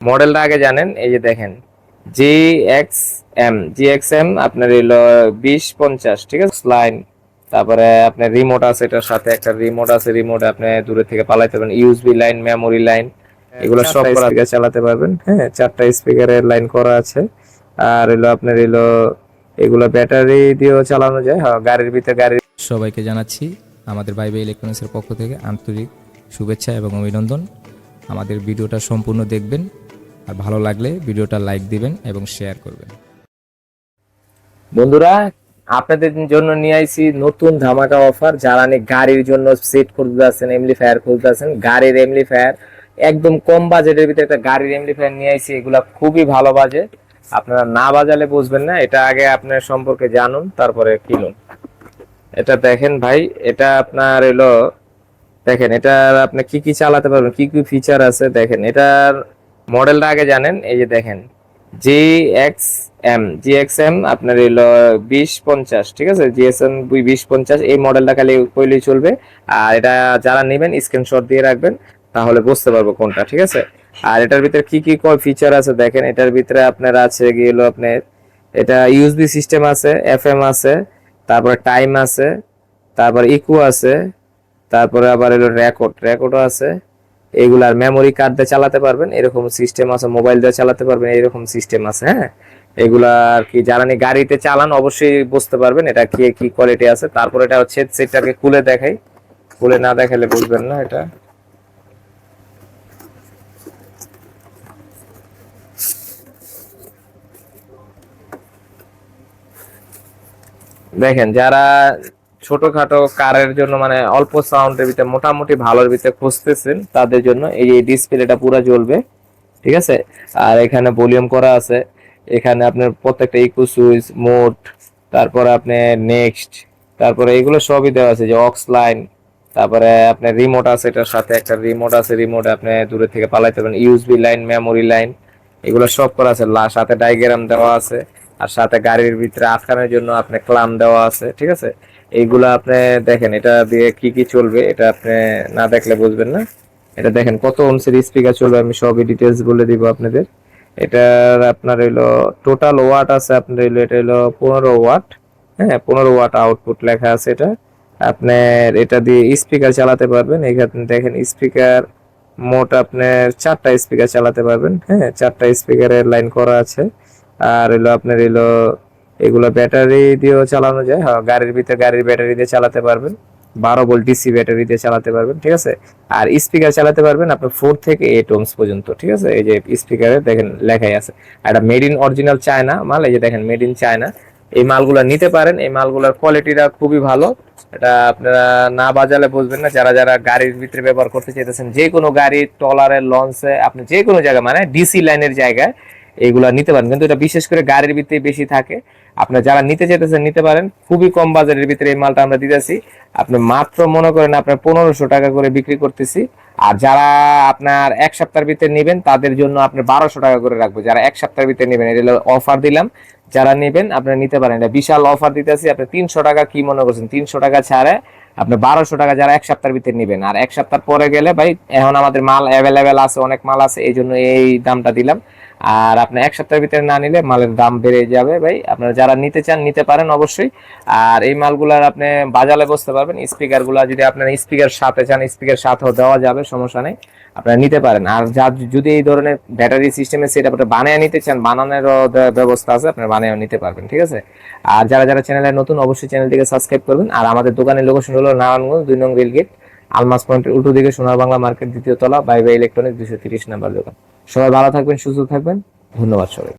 মডেলটা আগে জানেন এই যে দেখেন G X M G X M আপনার এলো বিশ পঞ্চাশ ঠিক আছে? লাইন তারপরে আপনার রিমোট আছে এটার সাথে একটা রিমোট আছে রিমোট আপনি দূরে থেকে পালাইতে পারবেন ইউএসবি লাইন মেমোরি লাইন এগুলো সব স্পিকার চালাতে পারবেন হ্যাঁ চারটা স্পিকারের লাইন করা আছে। আর এলো আপনার এলো এগুলো ব্যাটারি দিয়েও চালানো যায় হ্যাঁ গাড়ির ভিতরে গাড়ি সবাইকে জানাচ্ছি আমাদের বাইবে ইলেকট্রনিক্সের পক্ষ থেকে আন্তরিক শুভেচ্ছা এবং অভিনন্দন। আমাদের ভিডিওটা সম্পূর্ণ দেখবেন। আর ভালো লাগলে ভিডিওটা লাইক দিবেন এবং শেয়ার করবেন। বন্ধুরা, আপনাদের জন্য নিয়ে আইছি নতুন ধামাকা অফার। যারা নাকি গাড়ির জন্য সেট করতে আছেন এমলি ফায়ার খুলতে আছেন, গাড়ির এমলি ফায়ার একদম কম বাজেটের ভিতরে একটা গাড়ির এমলি ফায়ার নিয়ে আইছি। এগুলা খুবই ভালো বাজে আপনারা না বাজালে বুঝবেন না, এটা আগে আপনার সম্পর্কে জানুন, তারপরে কিনুন। এটা দেখেন ভাই, এটা আপনার এলো, দেখেন, এটা আপনি কি কি চালাতে পারবেন, কি কি ফিচার আছে, দেখেন, এটার মডেলটা আগে জানেন, এই যে দেখেন G X M G X M আপনার এলো বিশ পঞ্চাশ, ঠিক আছে? জিএসএম বিশ পঞ্চাশ, এই মডেলটা খালি কইলেই চলবে। আর এটা যারা নেবেন স্ক্রিনশট দিয়ে রাখবেন, তাহলে বুঝতে পারব কোনটা, ঠিক আছে? আর এটার ভিতরে কি কি ফিচার আছে দেখেন, এটার ভিতরে আপনার আছে গিয়ে আপনার, এটা ইউএসবি সিস্টেম আছে এফ এম আছে, তারপরে টাইম আছে, তারপর ইকু আছে, তারপরে আবার এলো রেকর্ড রেকর্ডও আছে। এগুলার মেমোরি কার্ড দিয়ে চালাতে পারবেন, এরকম সিস্টেম আছে মোবাইল দিয়ে চালাতে পারবেন, এরকম সিস্টেম আছে হ্যাঁ? এগুলা আর কি, যারা গাড়িতে চালান অবশ্যই বুঝতে পারবেন এটা কি কি কোয়ালিটি আছে। তারপর এটা হচ্ছে সেটটাকে খুলে দেখাই। খুলে না দেখালে বুঝবেন না এটা। দেখেন, যারা ছোটখাটো কারের জন্য মানে অল্প সাউন্ডের ভিতরে, মোটামুটি ভালোর ভিতরে খুঁজতেছেন তাদের জন্য। এই যে ডিসপ্লেটা পুরো জ্বলবে, ঠিক আছে? আর এখানে ভলিউম করা আছে। এখানে আপনার প্রত্যেকটা ইকো সুইচ মোড তারপরে আপনি নেক্সট তারপরে এগুলো সবই দেওয়া আছে, যে অক্স লাইন তারপরে আপনার রিমোট আছে এটার সাথে, একটা রিমোট আছে রিমোট আপনি দূরে থেকে পালাইতে পারেন ইউএসবি লাইন মেমোরি লাইন এগুলো সব করা আছে। সাথে ডাইগ্রাম দেওয়া আছে, আর সাথে গাড়ির ভিতরে আটকানোর জন্য আপনি ক্লাম দেওয়া আছে, ঠিক আছে? এইগুলো আপনি দেখেন, এটা দিয়ে কি কি চলবে, এটা আপনি না দেখলে বুঝবেন না। এটা দেখেন, কত ওমসের স্পিকার চলবে, আমি সবই ডিটেলস বলে দিব আপনাদের। এটার আপনার হইল টোটাল ওয়াট আছে আপনার হইল, এটা হইল পনেরো ওয়াট হ্যাঁ পনেরো ওয়াট আউটপুট লেখা আছে এটা। আপনার এটা দিয়ে স্পিকার চালাতে পারবেন। এখানে দেখেন স্পিকার মোট আপনার চারটা স্পিকার চালাতে পারবেন। হ্যাঁ চারটা স্পিকারের লাইন করা আছে। আর হলো আপনার হলো এগুলো ব্যাটারি দিয়েও চালানো যায়। হ্যাঁ গাড়ির ভিতরে গাড়ির ব্যাটারি দিয়ে চালাতে পারবেন। বারো ভোল্ট ডিসি ব্যাটারি দিয়ে চালাতে পারবেন, ঠিক আছে? আর স্পিকার চালাতে পারবেন আপনার ফোর থেকে এইট ওমস পর্যন্ত, ঠিক আছে? এই যে স্পিকারে দেখেন লেখাই আছে। এটা মেড ইন অরিজিনাল চায়না মাল, এই যে দেখেন মেড ইন চায়না এই মালগুলো নিতে পারেন, এই মালগুলোর কোয়ালিটিটা খুবই ভালো। এটা আপনারা না বাজালে বুঝবেন না, যারা যারা গাড়ির ভিতরে ব্যবহার করতে চাইতেছেন যে কোনো গাড়ি, ট্রলারে, লঞ্চে, আপনি যে কোনো জায়গায় মানে ডিসি লাইনের জায়গায় এইগুলা নিতে পারেন। কিন্তু এটা বিশেষ করে গাড়ির ভিতরে বেশি থাকে। আপনার যারা নিতে চাইতেছেন, নিতে পারেন। খুবই কম বাজারের ভিতরে এই মালটা আমরা দিতেছি। আপনি মাত্র মনে করেন আপনার পনেরোশো টাকা করে বিক্রি করতেছি। আর যারা আপনার এক সপ্তাহের ভিতরে নেবেন, তাদের জন্য আপনি বারোশো টাকা করে রাখব। যারা এক সপ্তাহের ভিতরে নেবেন, এটা অফার দিলাম। যারা নেবেন, আপনারা নিতে পারেন। এটা বিশাল অফার দিতেছি। আপনি তিনশো টাকা কি মনে করছেন? তিনশো টাকা ছাড়ে আপনি বারোশো টাকা যারা এক সপ্তাহের ভিতরে নেবেন। আর এক সপ্তাহ পরে গেলে ভাই, এখন আমাদের মাল অ্যাভেলেবেল আছে, অনেক মাল আছে, এই জন্য এই দামটা দিলাম। আর আপনি এক সপ্তাহের ভিতরে না নিলে মালের দাম বেড়ে যাবে ভাই। আপনারা যারা নিতে চান, নিতে পারেন অবশ্যই। আর এই মালগুলার আপনি বাজালে বসতে পারবেন। স্পিকারগুলা যদি আপনার স্পিকার সাথে চান, স্পিকার সাথেও দেওয়া যাবে, সমস্যা নেই। আপনারা নিতে পারেন। আর যা যদি এই ধরনের ব্যাটারি সিস্টেমের সেট আপনি বানিয়ে নিতে চান, বানানোরও ব্যবস্থা আছে, আপনারা বানিয়েও নিতে পারবেন, ঠিক আছে? আর যারা যারা চ্যানেলে নতুন, অবশ্যই চ্যানেলটিকে সাবস্ক্রাইব করবেন। আর আমাদের দোকানের লোকেশন হলো নারায়ণগঞ্জ, দুই নং রেলগেট আলমাস পয়েন্টের উল্টো দিকে সোনার বাংলা মার্কেট, দ্বিতীয় তলা বাই বাই ইলেকট্রনিক দুশো তিরিশ নাম্বার দোকান। সবাই ভালো থাকবেন, সুস্থ থাকবেন। ধন্যবাদ সবাই